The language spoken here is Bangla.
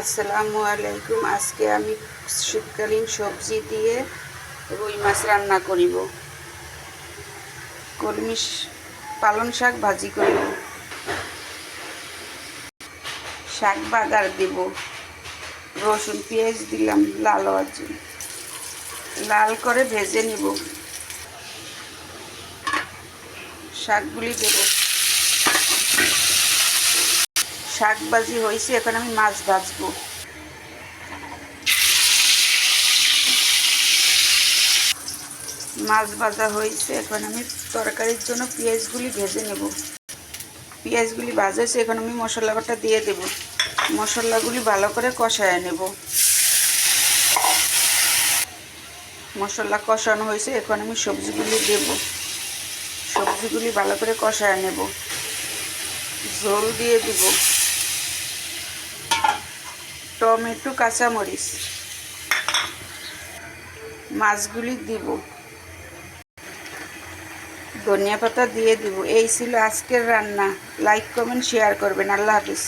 আসসালামু আলাইকুম। আজকে আমি শীতকালীন সবজি দিয়ে রুই মাছ রান্না করিব। কলমি পালং শাক ভাজি করিব। শাক বাগার দেব। রসুন, পেঁয়াজ দিলাম, লাল জন্য। লাল করে ভেজে নিব। শাকগুলি দেব। শাক ভাজি হয়েছে, এখন আমি মাছ ভাজবো। মাছ ভাজা হয়েছে, এখন আমি তরকারির জন্য পেঁয়াজগুলি ভেজে নেব। পেঁয়াজগুলি ভাজা হয়েছে, এখন আমি মশলা বাটা দিয়ে দেব। মশলাগুলি ভালো করে কষায় নেব। মশলা কষানো হয়েছে, এখন আমি সবজিগুলি দেব। সবজিগুলি ভালো করে কষায় নেব। ঝোল দিয়ে দিব। টমেটো, কাঁচামরিচ। মাছগুলি দিব। ধনিয়া পাতা দিয়ে দিব। এই ছিল আজকের রান্না। লাইক কমেন্ট শেয়ার করবেন। আল্লাহ হাফিজ।